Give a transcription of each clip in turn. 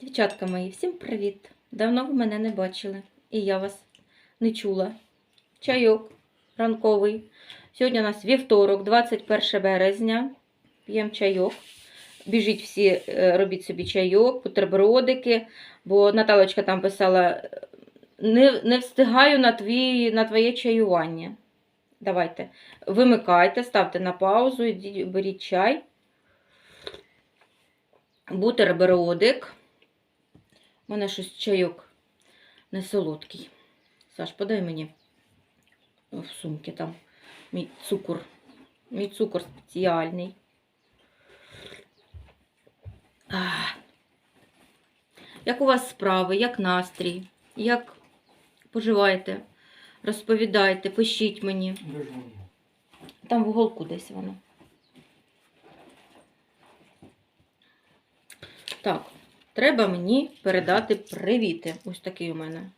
Дівчатка мої, всім привіт! Давно ви мене не бачили, і я вас не чула. Чайок ранковий. Сьогодні у нас вівторок, 21 березня. П'ємо чайок. Біжіть всі, е, робіть собі чайок, бутербродики, бо Наталочка там писала: не, не встигаю на, твій, на твоє чаювання. Давайте, вимикайте, ставте на паузу, беріть чай. Бутербродик. У мене щось чайок не солодкий. Саш, подай мені в сумки там мій цукор. Мій цукор спеціальний. Ах. Як у вас справи, як настрій? Як поживаєте? Розповідайте, пишіть мені. Там в уголку десь воно. Так, треба мені передати привіти. Ось такий у мене.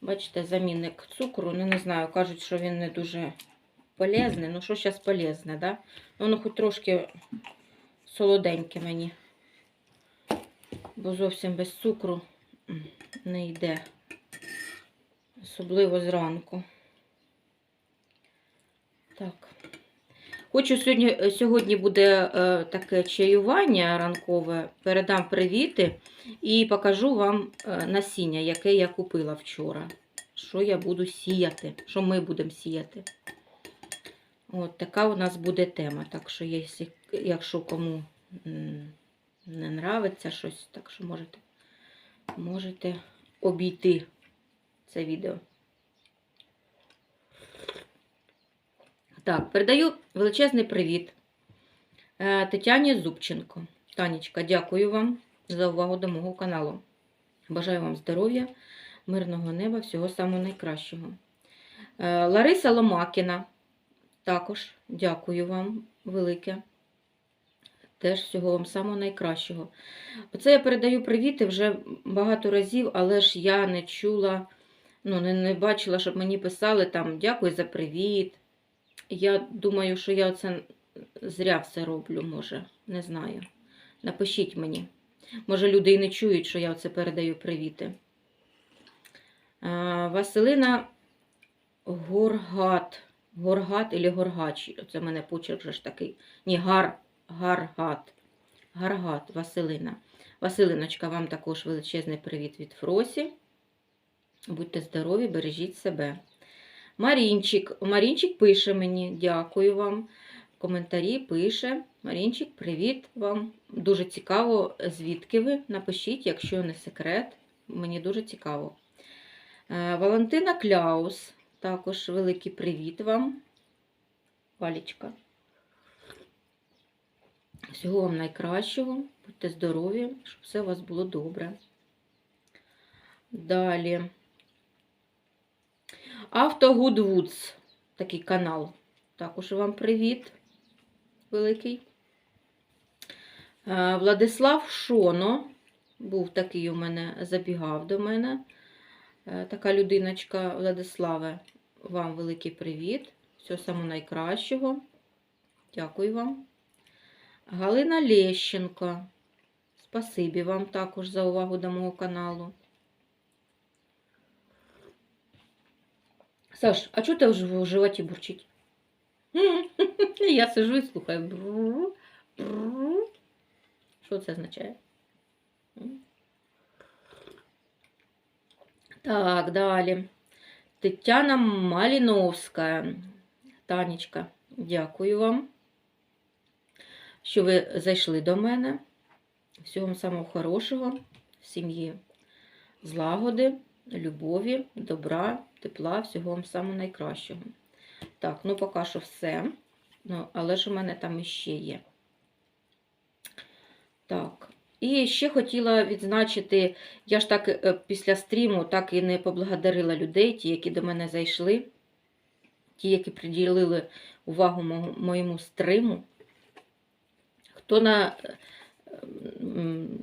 Бачите, замінник цукру. Ну, не знаю, кажуть, що він не дуже полезний. Ну, що зараз полезне, да? Воно хоч трошки солоденьке мені. Бо зовсім без цукру не йде. Особливо зранку. Так. Хочу сьогодні, сьогодні буде е, таке чаювання ранкове. Передам привіти і покажу вам е, насіння, яке я купила вчора. Що я буду сіяти, що ми будемо сіяти. От така у нас буде тема. Так що, якщо кому не нравиться щось, так що можете, можете обійти це відео. Так, передаю величезний привіт е, Тетяні Зубченко. Танечка, дякую вам за увагу до мого каналу. Бажаю вам здоров'я, мирного неба, всього самого найкращого. Е, Лариса Ломакіна. Також дякую вам велике. Теж всього вам самого найкращого. Оце я передаю привіти вже багато разів, але ж я не чула, ну, не, не бачила, щоб мені писали там дякую за привіт. Я думаю, що я це зря все роблю, може, не знаю. Напишіть мені. Може, люди і не чують, що я це передаю привіти. Василина Горгат. Горгат или Горгач. Це в мене почерк вже ж такий. Ні, Гар, Гаргат. Гаргат, Василина. Василиночка, вам також величезний привіт від Фросі. Будьте здорові, бережіть себе. Марінчик. Марінчик пише мені, дякую вам. В коментарі пише. Марінчик, привіт вам. Дуже цікаво, звідки ви. Напишіть, якщо не секрет. Мені дуже цікаво. Е, Валентина Кляус. Також великий привіт вам. Валічка. Всього вам найкращого. Будьте здорові, щоб все у вас було добре. Далі. Авто Goodwoods, такий канал. Також вам привіт великий. Е, Владислав Шоно. Був такий у мене, забігав до мене. Е, Така людиночка Владиславе, вам великий привіт. Всього самого найкращого. Дякую вам. Галина Лещенко. Спасибі вам також за увагу до мого каналу. Саш, а чого ти в животі бурчить? Я сижу і слухаю. Що це означає? Так, далі. Тетяна Маліновська. Танечка, дякую вам, що ви зайшли до мене. Всього вам самого хорошого, сім'ї, злагоди, любові, добра, тепла, всього вам самого найкращого. Так, ну поки що все. Ну, але ж у мене там іще є. Так. І ще хотіла відзначити, я ж так е, після стріму так і не поблагодарила людей, ті, які до мене зайшли, ті, які приділили увагу моєму стриму. Хто на, е,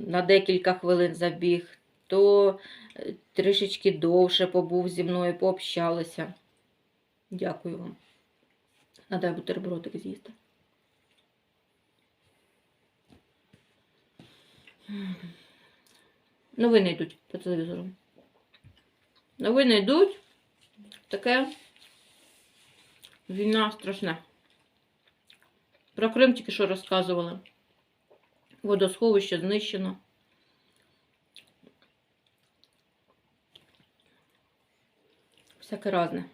на декілька хвилин забіг, то е, трішечки довше побув зі мною, пообщалися. Дякую вам. Надай бутербродик з'їсти. Новини йдуть по телевізору. Новини йдуть. Таке війна страшна. Про Крим тільки що розказували. Водосховище знищено. Всяке разне.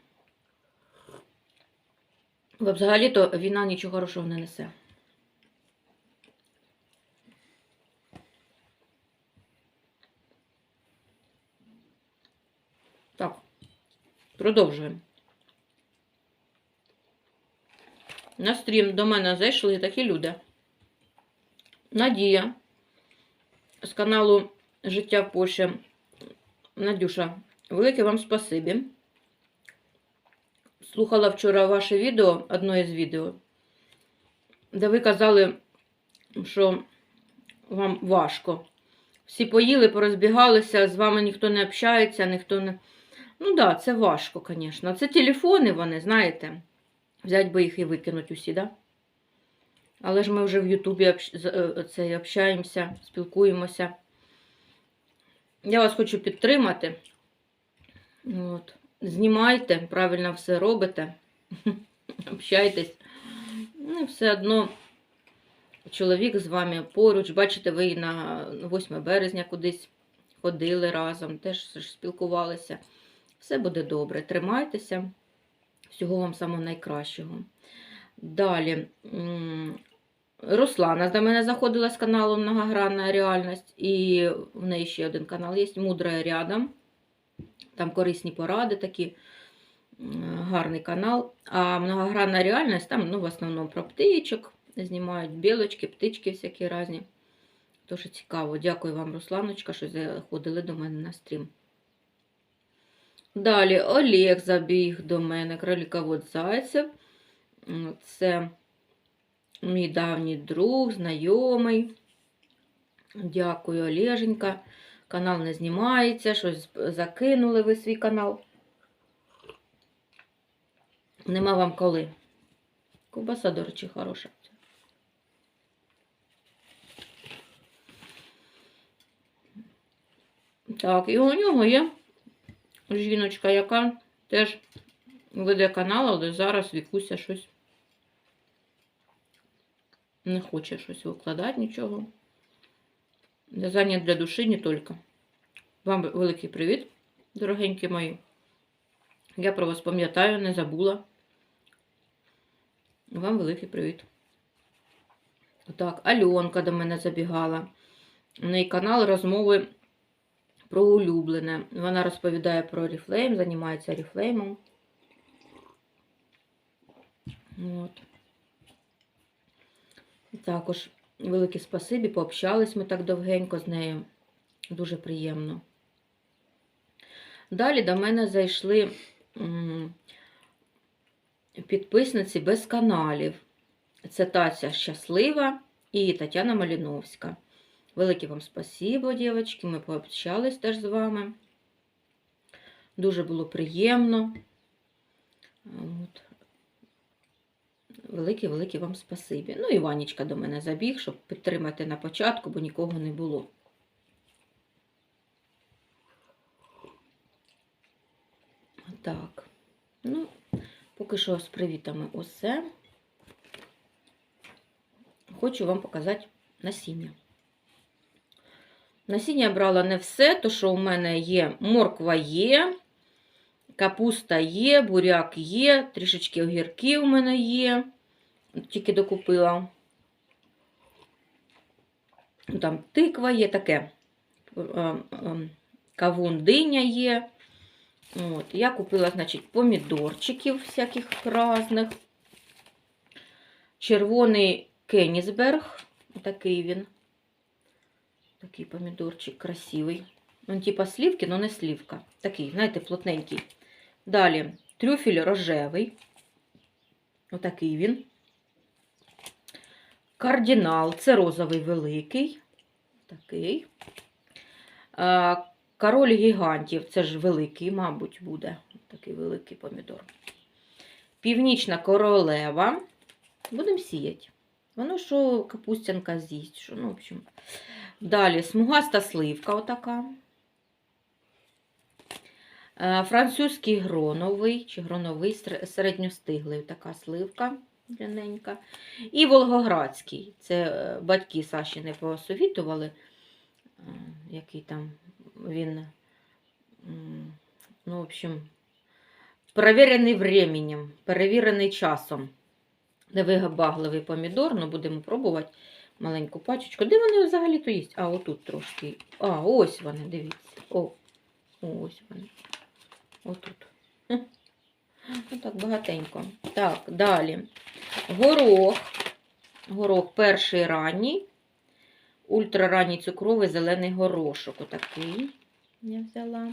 Бо взагалі-то війна нічого хорошого не несе. Так, продовжуємо. На стрім до мене зайшли такі люди. Надія з каналу Життя в Польщі. Надюша, велике вам спасибі. Слухала вчора ваше відео, одне із відео, де ви казали, що вам важко. Всі поїли, порозбігалися, з вами ніхто не общається, ніхто не. Ну так, да, це важко, звісно. Це телефони вони, знаєте. Взять би їх і викинуть усі, да? Але ж ми вже в Ютубі е, общаємося, спілкуємося. Я вас хочу підтримати. От. Знімайте, правильно все робите. Общайтесь. Ну, все одно чоловік з вами поруч. Бачите, ви і на 8 березня кудись ходили разом, теж спілкувалися. Все буде добре. Тримайтеся. Всього вам самого найкращого. Далі. Руслана до мене заходила з каналу Многогранна реальність. І в неї ще один канал є Мудра рядом. Там корисні поради такі. Гарний канал. А многогранна реальність там ну, в основному про птичок знімають білочки, птички всякі різні. Тож цікаво. Дякую вам, Русланочка, що заходили до мене на стрім. Далі Олег забіг до мене, кроліковод Зайцев. Це мій давній друг, знайомий. Дякую, Олеженька. Канал не знімається, щось закинули ви свій канал. Нема вам коли. Ковбаса, до речі, хороша. Так, і у нього є жіночка, яка теж веде канал, але зараз Вікуся щось не хоче щось викладати нічого. В'язання для душі не тільки. Вам великий привіт, дорогенькі мої. Я про вас пам'ятаю, не забула. Вам великий привіт. Так, Альонка до мене забігала. У неї канал розмови про улюблене. Вона розповідає про Oriflame, займається Oriflame. От. Також велике спасибі, пообщались ми так довгенько з нею. Дуже приємно. Далі до мене зайшли підписниці без каналів. Це Тася Щаслива і Тетяна Маліновська. Велике вам спасибо, дівчатки. Ми пообщались теж з вами. Дуже було приємно. От. Велике-велике вам спасибі. Ну, і Ванечка до мене забіг, щоб підтримати на початку, бо нікого не було. Так. Ну, поки що з привітами усе. Хочу вам показати насіння. Насіння я брала не все, то що у мене є морква є, капуста є, буряк є, трішечки огірків у мене є. Тільки докупила. Ну, Там тиква є таке. е, е, Кавун диня є. От. Я купила, значить, помідорчиків всяких різних. Червоний Кенісберг. Такий він. Такий помідорчик красивий. Він типа слівки, але не слівка. Такий, знаєте, плотненький. Далі трюфель рожевий. Отакий він. Кардинал це розовий великий. Такий. Король гігантів це ж великий, мабуть, буде. Такий великий помідор. Північна королева. Будемо сіяти. Воно що капустянка з'їсть. Що, ну, в общем. Далі смугаста сливка отака. Французький гроновий чи гроновий середньостиглий така сливка дряненька. І Волгоградський. Це е, батьки Саші не посовітували, е, який там він, ну, в общем, перевірений временем, перевірений часом. Невигабагливий помідор, ну будемо пробувати маленьку пачечку. Де вони взагалі-то є? А, отут трошки. А, ось вони, дивіться. О, ось вони. Отут. Отак багатенько. Так, далі. Горох. Горох перший ранній. Ультраранній цукровий зелений горошок. Отакий я взяла.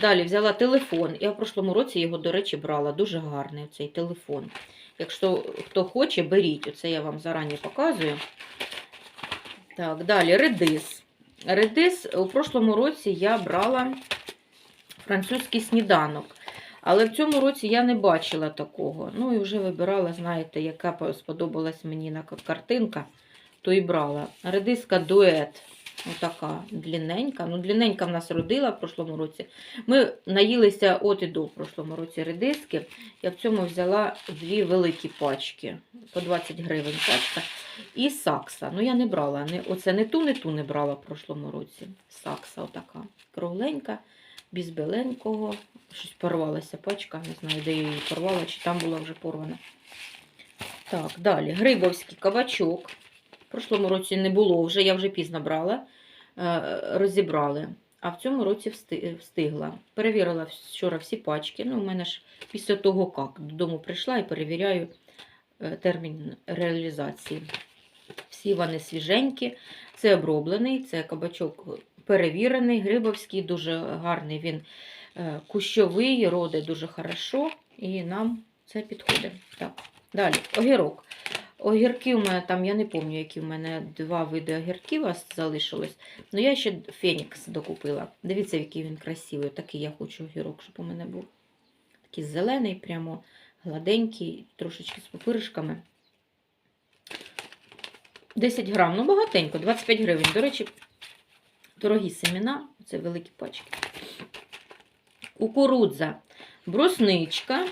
Далі взяла телефон. Я в прошлому році його, до речі, брала. Дуже гарний цей телефон. Якщо хто хоче, беріть. Оце я вам зарані показую. Так, далі редис. Редис у прошлому році я брала французький сніданок. Але в цьому році я не бачила такого. Ну і вже вибирала, знаєте, яка сподобалась мені картинка, то і брала. Редиска дует. Отака длинненька. Ну, длинненька в нас родила в прошлому році. Ми наїлися от і до в прошлому році редиски. Я в цьому взяла дві великі пачки. По 20 гривень пачка. І сакса. Ну, я не брала. Оце не ту, не ту не брала в прошлому році. Сакса отака. Кругленька, без біленького. Щось порвалася пачка. Не знаю, де я її порвала, чи там була вже порвана. Так, далі. Грибовський кабачок. В прошлому році не було вже, я вже пізно брала. Е, Розібрали. А в цьому році встигла. Перевірила вчора всі пачки. Ну, у мене ж після того, як додому прийшла і перевіряю е, термін реалізації. Всі вони свіженькі. Це оброблений, це кабачок перевірений, грибовський, дуже гарний. Він е, кущовий, роде дуже хорошо, і нам це підходить. Так, далі, огірок. Огірки у мене там, я не пам'ятаю, які в мене два види огірків залишилось. Ну, я ще Фенікс докупила. Дивіться, який він красивий. Такий я хочу огірок, щоб у мене був. Такий зелений, прямо гладенький, трошечки з пупиришками. 10 грам, ну багатенько, 25 гривень. До речі, дорогі семена, це великі пачки. Кукурудза, брусничка.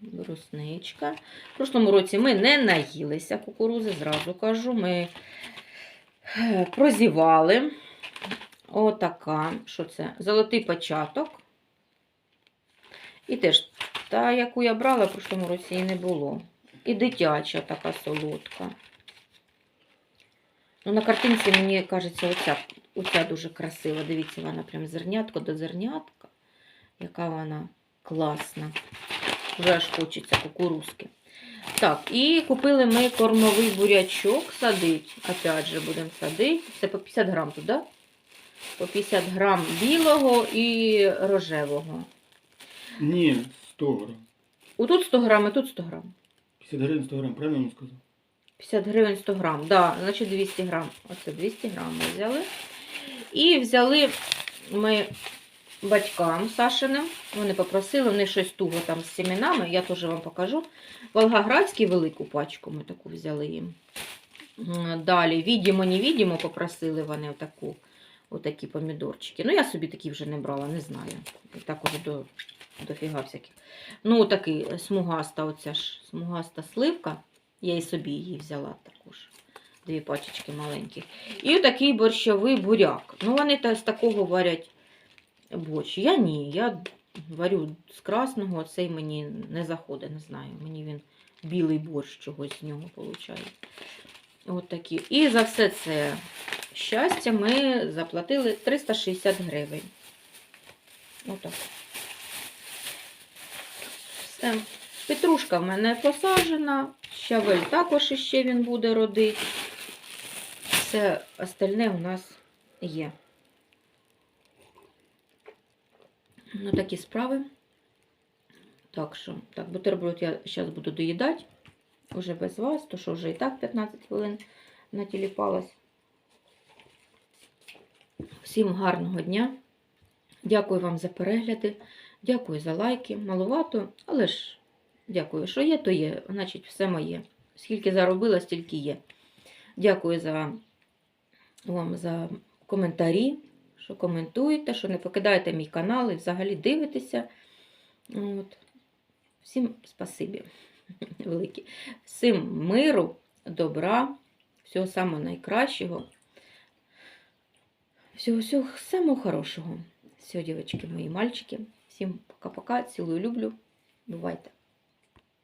Брусничка. В прошлому році ми не наїлися кукурузи, зразу кажу. Ми е, прозівали. Отака, що це? Золотий початок. І теж та, яку я брала в прошлому році, її не було. І дитяча така солодка. Ну, на картинці, мені кажеться, оця, оця дуже красива. Дивіться, вона прям зернятко до зернятка. Яка вона класна. Вже аж хочеться кукурузки. Так, і купили ми кормовий бурячок садить. Опять же, будемо садити. Це по 50 грам тут, да? По 50 грам білого і рожевого. Ні, 100 грам. Отут 100 грам, і тут 100 грам. 50 гривень 100 грам, правильно він сказав? 50 гривень 100 грам. Да, значить 200 грам. Оце 200 грам ми взяли. І взяли ми батькам Сашиним. Вони попросили, вони щось туго там з семенами, я теж вам покажу. Волгоградський велику пачку ми таку взяли їм. Далі, відімо, не відімо, попросили вони отаку, отакі помідорчики. Ну, я собі такі вже не брала, не знаю. І так уже до, дофіга всяких. Ну, такий смугаста, оця ж смугаста сливка. Я і собі її взяла також. Дві пачечки маленьких. І такий борщовий буряк. Ну, вони з такого варять борщ. Я ні. Я варю з красного, цей мені не заходить, не знаю. Мені він білий борщ чогось з нього виходить. От такі. І за все це щастя ми заплатили 360 гривень. Отак. Все. Петрушка в мене посаджена, щавель також іще він буде родити. Все остальне у нас є. Ну, такі справи. Так що, так, бутерброд я зараз буду доїдати. Уже без вас, то що вже і так 15 хвилин натіліпалась. Всім гарного дня. Дякую вам за перегляди. Дякую за лайки. Маловато, але ж дякую, що є, то є. Значить, все моє. Скільки заробила, стільки є. Дякую за вам за коментарі, що коментуєте, що не покидаєте мій канал і взагалі дивитеся. От. Всім спасибі велике. Всім миру, добра, всього самого найкращого. Всього всього самого хорошого. Все, дівчатки, мої мальчики. Всім пока-пока. Цілую, люблю. Бувайте.